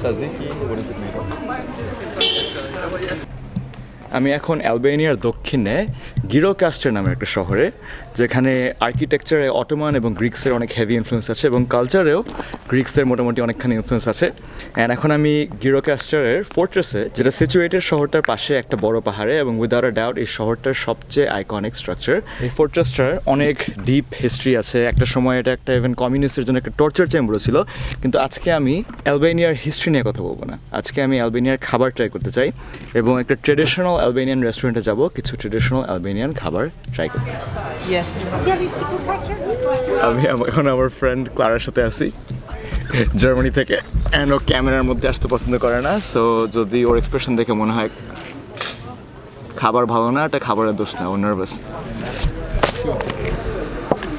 Sozinho aqui, por isso mesmo. আমি এখন অ্যালবেনিয়ার দক্ষিণে গিরোকাস্টার নামের একটা শহরে, যেখানে আর্কিটেকচারে অটোমান এবং গ্রিক্সের অনেক হেভি ইনফ্লুয়েন্স আছে এবং কালচারেও গ্রিক্সের মোটামুটি অনেকখানি ইনফ্লুয়েন্স আছে। অ্যান্ড এখন আমি গিরোকাস্টারের ফোর্ট্রেসে যেটা সিচুয়েটেড শহরটার পাশে একটা বড় পাহাড়ে এবং উইদাউট আ ডাউট এই শহরটার সবচেয়ে আইকনিক স্ট্রাকচার এই ফোর্ট্রেসটার অনেক ডিপ হিস্ট্রি আছে। একটা সময় এটা একটা ইভেন কমিউনিস্টের জন্য একটা টর্চার চেম্বারও ছিল। কিন্তু আজকে আমি অ্যালবেনিয়ার হিস্ট্রি নিয়ে কথা বলব না। আজকে আমি অ্যালবেনিয়ার খাবার ট্রাই করতে চাই এবং একটা ট্রেডিশনাল অ্যালবেনিয়ান রেস্টুরেন্টে যাব কিছু ট্রেডিশনাল অ্যালবেনিয়ান খাবার ট্রাই Yes. আমি এখন আমার ফ্রেন্ড ক্লারার সাথে আছি জার্মানি থেকে অ্যান্ড ও ক্যামেরার মধ্যে আসতে পছন্দ করে না সো যদি ওর এক্সপ্রেশন দেখে মনে হয় খাবার ভালো না এটা খাবারের দোষ না ও nervous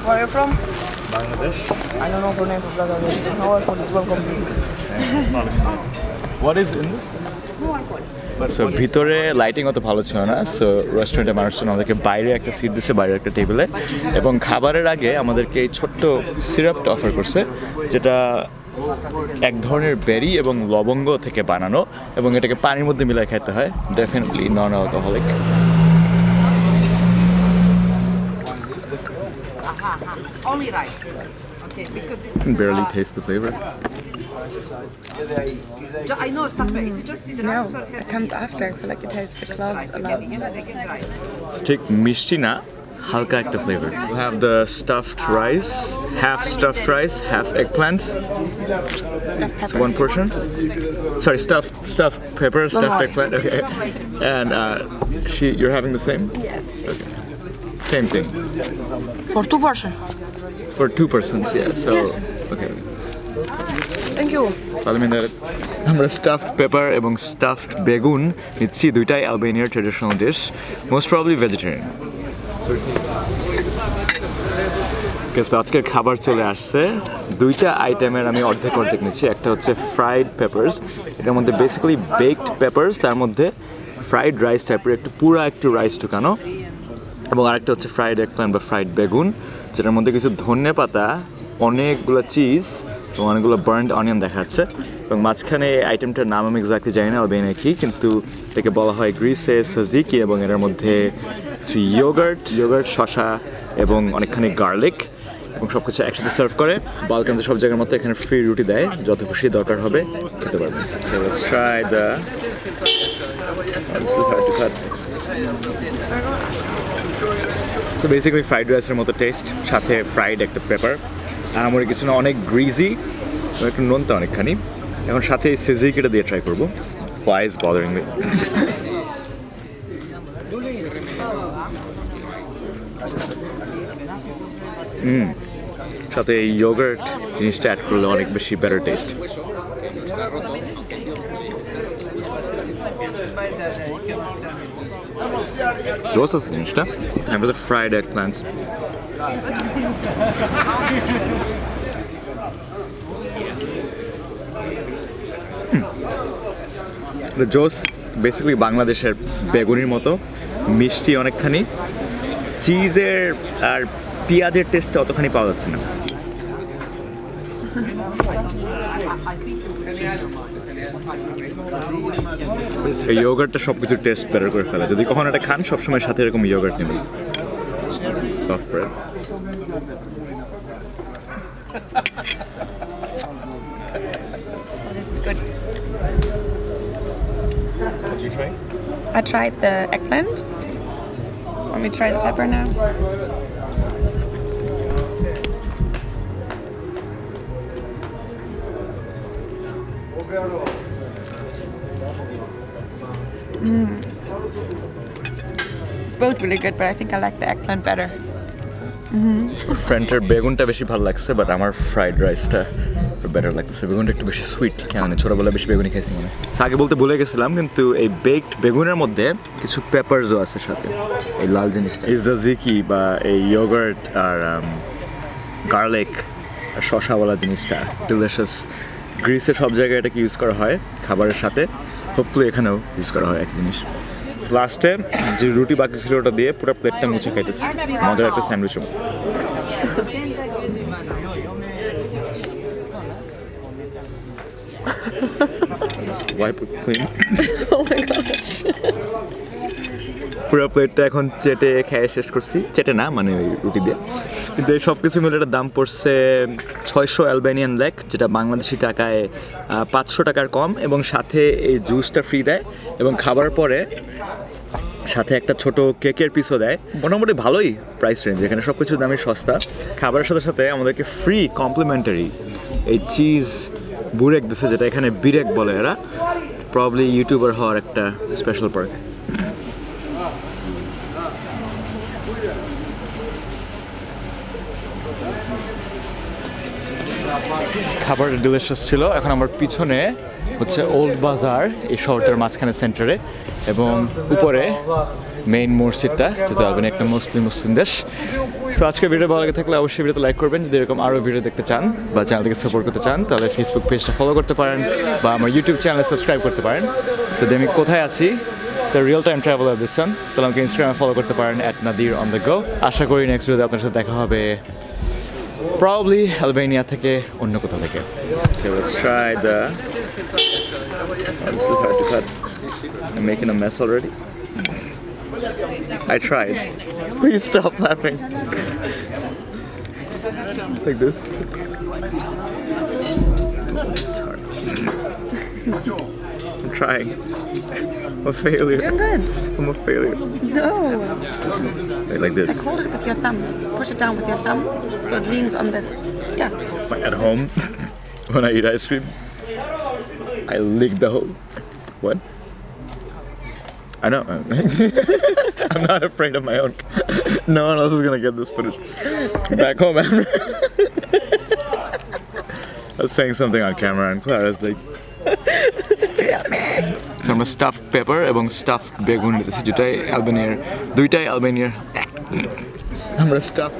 Where are you from? Bangladesh I don't know the name of Bangladesh. It's our food is welcome drink. What is in this so ভিতরে লাইটিং অত ভালো ছিল না। সো রেস্টুরেন্টে মানুষজন আমাদেরকে বাইরে একটা সিট দিচ্ছে বাইরে একটা টেবিলে এবং খাবারের আগে আমাদেরকে এই ছোট্ট সিরাপটা অফার করছে যেটা এক ধরনের বেরি এবং লবঙ্গ থেকে বানানো এবং এটাকে পানির মধ্যে মিলাই খেতে হয়। Definitely non alcoholic Only rice. Okay, because this can barely taste the flavor. I know, stop it. Is it just No, or has it comes after. I feel like it has the cloves a lot. So take mishchina, halka the flavor. We have the stuffed rice, half stuffed rice, half eggplant. It's one portion. Sorry, stuffed stuffed pepper, stuffed eggplant. Okay, and uh, she, you're having the same. Yes. Okay. Same thing. For two person. It's for two persons. Yeah. So okay. Thank you. তাহলে আমরা stuffed pepper এবং stuffed বেগুন নিচ্ছি দুইটাই অ্যালবেনিয়ার traditional dish most probably vegetarian আজকের খাবার চলে আসছে। দুইটা আইটেমের আমি অর্ধেক অর্ধেক নিচ্ছি। একটা হচ্ছে ফ্রাইড পেপার্স এটার মধ্যে বেসিক্যালি বেকড পেপার্স তার মধ্যে ফ্রাইড রাইস টাইপের একটু পুরা একটু রাইস ঢুকানো এবং আরেকটা হচ্ছে ফ্রাইড এগ বা ফ্রাইড বেগুন যেটার মধ্যে কিছু ধনে পাতা অনেকগুলো চিজ এবং অনেকগুলো বার্ন্ড অনিয়ন দেখা যাচ্ছে এবং মাঝখানে আইটেমটার নাম আমি এক্স্যাক্টলি জানি না অলবেনিয়া কি কিন্তু এটাকে বলা হয় গ্রিসে সাজিকি এবং এটার মধ্যে কিছু ইয়োগার্ট ইয়োগার্ট শশা এবং অনেকখানি গার্লিক এবং সব কিছু একসাথে সার্ভ করে। বালকানতে সব জায়গার মতো এখানে ফ্রি রুটি দেয়, যত খুশি দরকার হবে, খেতে পারবেন. সো বেসিক্যালি ফ্রাইড রাইসের মতো টেস্ট সাথে ফ্রাইড একটা পেপার আর আমার কিছু না, অনেক গ্রিজি একটু নোনতা অনেকখানি। এখন সাথে এই সেজিকিটা দিয়ে ট্রাই করব। Is bothering হুম, সাথে এই ইয়োগার্ট জিনিসটা অ্যাড করলে অনেক বেশি বেটার টেস্ট জোস আছে জিনিসটা ফ্রাইড এগ প্ল্যান্টস জোস বেসিক্যালি বাংলাদেশের বেগুনির মতো, মিষ্টি অনেকখানি। চিজের আর পেঁয়াজের টেস্টটা অতখানি পাওয়া যাচ্ছে না। এই ইয়োগার্টটা সব কিছু টেস্ট বেটার করে ফেলে। যদি কখনো এটা খান, সবসময় সাথে এরকম ইয়োগার্ট নেবেন। Soft This is good. Did you try? I tried the eggplant. Let me try the pepper now? Mm. It's both really good, but I think I like the eggplant better. ফ্রেন্টের বেগুনটা বেশি ভালো লাগছে but আমার fried রাইসটা better লাগতেছে। বেগুনটা একটু বেশি সুইট কেন ছোটোবেলায় বেশি বেগুনি খাইছি মানে আগে বলতে ভুলে গেছিলাম কিন্তু এই বেকড বেগুনের মধ্যে কিছু পেপারসও আছে সাথে এই লাল জিনিসটা। এই জাজিকি বা এই ইয়োগার্ট আর গার্লিক আর শশাওয়ালা জিনিসটা ডিলিশিয়াস গ্রিসে সব জায়গায় এটাকে ইউজ করা হয় খাবারের সাথে। হোপফুলি এখানেও ইউজ করা হয় এক জিনিস। লাস্টে যে রুটি বাকি ছিল ওটা দিয়ে পুরো প্লেটটা মুছে খাইতেছি মজার একটা sandwich Wipe it clean. Oh my gosh. পুরো প্লেটটা এখন চেটে খেয়ে শেষ করছি। চেটে না মানে ওই রুটি দিয়ে? কিন্তু এই সব কিছু মিলে এটার দাম পড়ছে ছয়শো অ্যালবেনিয়ান লেক যেটা বাংলাদেশি টাকায় পাঁচশো টাকার কম এবং সাথে এই জুসটা ফ্রি দেয় এবং খাবার পরে সাথে একটা ছোট কেকের পিসও দেয়। মোটামুটি ভালোই প্রাইস রেঞ্জ এখানে সব কিছু দামই সস্তা। খাবারের সাথে সাথে আমাদেরকে ফ্রি কমপ্লিমেন্টারি এই চিজ বুরেক দিছে যেটা এখানে বিরেক বলে এরা। প্রবলি ইউটিউবার হওয়ার একটা স্পেশাল পার্ক খাবার ডিলিশিয়াস ছিল। এখন আমার পিছনে হচ্ছে ওল্ড বাজার এই শহরটার মাঝখানে সেন্টারে এবং উপরে মেইন মসজিদটা, যেটা আলবেনি একটা মুসলিম মুসলিম দেশ। সো আজকে ভিডিও ভালো লাগে থাকলে অবশ্যই ভিডিওতে লাইক করবেন। যদি এরকম আরও ভিডিও দেখতে চান বা চ্যানেলটিকে সাপোর্ট করতে চান, তাহলে ফেসবুক পেজটা ফলো করতে পারেন বা আমার ইউটিউব চ্যানেলে সাবস্ক্রাইব করতে পারেন। তো আমি কোথায় আছি তো রিয়েল টাইম ট্রাভেলার দিচ্ছেন তাহলে আমাকে ইনস্টাগ্রামে ফলো করতে পারেন at Nadir on the go আশা করি নেক্সট ভিডিওতে আপনার সাথে দেখা হবে। probably Albania থেকে অন্য কোথাও থেকে Okay, let's try the oh, this is hard to cut I'm making a mess already I tried please stop laughing like this It's hard. I'm trying I'm a failure Doing good. I'm a failure No. like, like this Hold it with your thumb. Push it down with your thumb so it leans on this. Yeah. Like at home when I eat ice cream, I lick the whole. What? I know. I'm not afraid of my own. No one else is gonna get this footage. Back home. I was saying something on camera, and Clara's like. আমরা stuff pepper এবং stuff বেগুন নিতেছি দুটাই অ্যালবেনিয়ার দুইটাই অ্যালবেনিয়ার আমরা staff